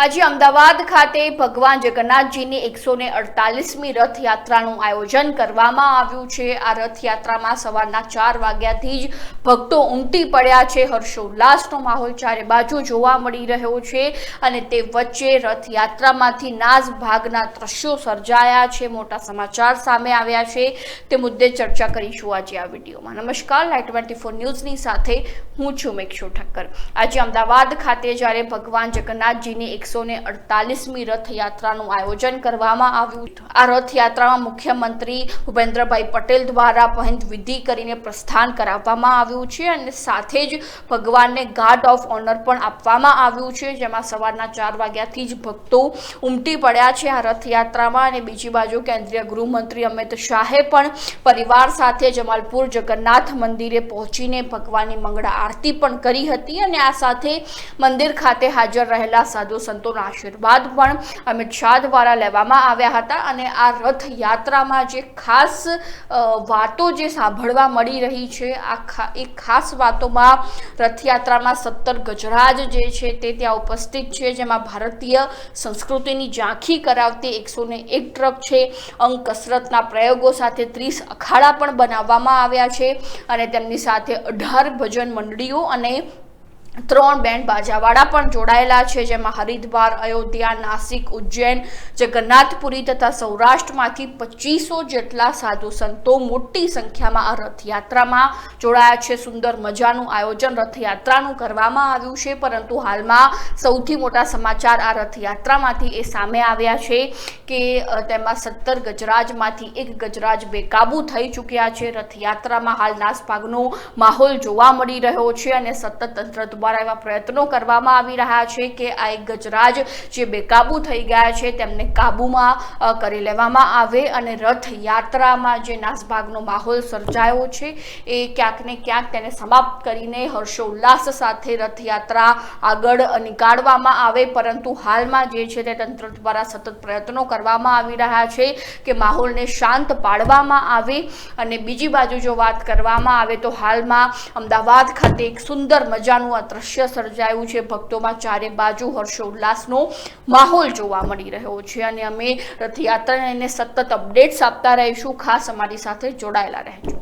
આજે અમદાવાદ ખાતે ભગવાન જગન્નાથજીની એકસો ને અડતાલીસમી રથયાત્રાનું આયોજન કરવામાં આવ્યું છે. આ રથયાત્રામાં સવારના ચાર વાગ્યાથી જ ભક્તો ઉમટી પડ્યા છે. હર્ષોલ્લાસનો માહોલ ચારે બાજુ જોવા મળી રહ્યો છે અને તે વચ્ચે રથયાત્રામાંથી નાસ ભાગના દ્રશ્યો સર્જાયા છે. મોટા સમાચાર સામે આવ્યા છે. તે મુદ્દે ચર્ચા કરીશું આજે આ વિડીયોમાં. નમસ્કાર. લાઈટ ટ્વેન્ટી ફોર ન્યૂઝની સાથે હું છું મેક્ષુ ઠક્કર. આજે અમદાવાદ ખાતે જ્યારે ભગવાન જગન્નાથજીની એકસો ને અડતાલીસમી રથયાત્રાનું આયોજન કરવામાં આવ્યું આ રથયાત્રામાં મુખ્યમંત્રી ભૂપેન્દ્રભાઈ પટેલ દ્વારા પહંત વિધિ કરીને પ્રસ્થાન કરાવવામાં આવ્યું છે અને સાથે જ ભગવાનને ગાર્ડ ઓફ ઓનર પણ આપવામાં આવ્યું છે, જેમાં સવારના ચાર વાગ્યાથી જ ભક્તો ઉમટી પડ્યા છે આ રથયાત્રામાં અને બીજી બાજુ કેન્દ્રીય ગૃહમંત્રી અમિત શાહે પણ પરિવાર સાથે જમાલપુર જગન્નાથ મંદિરે પહોંચીને ભગવાનની મંગળા આરતી પણ કરી હતી અને આ સાથે મંદિર ખાતે હાજર રહેલા સાધુ સંતોના આશીર્વાદ પણ અમિત શાહ દ્વારા લેવામાં આવ્યા હતા અને આ રથયાત્રામાં જે ખાસ વાતો જે સાંભળવા મળી રહી છે, આ એ ખાસ વાતોમાં રથયાત્રામાં સત્તર ગજરાજ જે છે તે ત્યાં ઉપસ્થિત છે, જેમાં ભારતીય સંસ્કૃતિની ઝાંખી કરાવતી એકસો એક ટ્રક છે અંગ કસરતના પ્રયોગો સાથે ત્રીસ અખાડા પણ બનાવવામાં આવ્યા છે અને તેમની સાથે અઢાર ભજન મંડળીઓ અને ત્રણ બેન્ડ બાજાવાળા પણ જોડાયેલા છે, જેમાં હરિદ્વાર, અયોધ્યા, નાસિક, ઉજ્જૈન, જગન્નાથપુરી તથા સૌરાષ્ટ્રમાંથી પચીસો જેટલા સાધુ સંતો મોટી સંખ્યામાં આ રથયાત્રામાં જોડાયા છે. સુંદર મજાનું આયોજન રથયાત્રાનું કરવામાં આવ્યું છે, પરંતુ હાલમાં સૌથી મોટા સમાચાર આ રથયાત્રામાંથી એ સામે આવ્યા છે કે તેમાં સત્તર ગજરાજમાંથી એક ગજરાજ બેકાબુ થઈ ચૂક્યા છે. રથયાત્રામાં હાલ નાસભાગનો માહોલ જોવા મળી રહ્યો છે અને સતત તંત્ર દ્વારા એવા પ્રયત્નો કરવામાં આવી રહ્યા છે કે આ એક ગજરાજ જે બેકાબુ થઈ ગયા છે તેમને કાબૂમાં કરી લેવામાં આવે અને રથયાત્રામાં જે નાસભાગનો માહોલ સર્જાયો છે એ ક્યાંક ને ક્યાંક તેને સમાપ્ત કરીને હર્ષોલ્લાસ સાથે રથયાત્રા આગળ નીકાળવામાં આવે. પરંતુ હાલમાં જે છે તે તંત્ર દ્વારા સતત પ્રયત્નો કરવામાં આવી રહ્યા છે કે માહોલને શાંત પાડવામાં આવે અને બીજી બાજુ જો વાત કરવામાં આવે તો હાલમાં અમદાવાદ ખાતે એક સુંદર મજાનું દ્રશ્ય સર્જાયું છે. ભક્તોમાં ચારે બાજુ હર્ષોલ્લાસનો માહોલ જોવા મળી રહ્યો છે અને અમે રથયાત્રાને સતત અપડેટ્સ આપતા રહીશું. ખાસ અમારી સાથે જોડાયેલા રહેજો.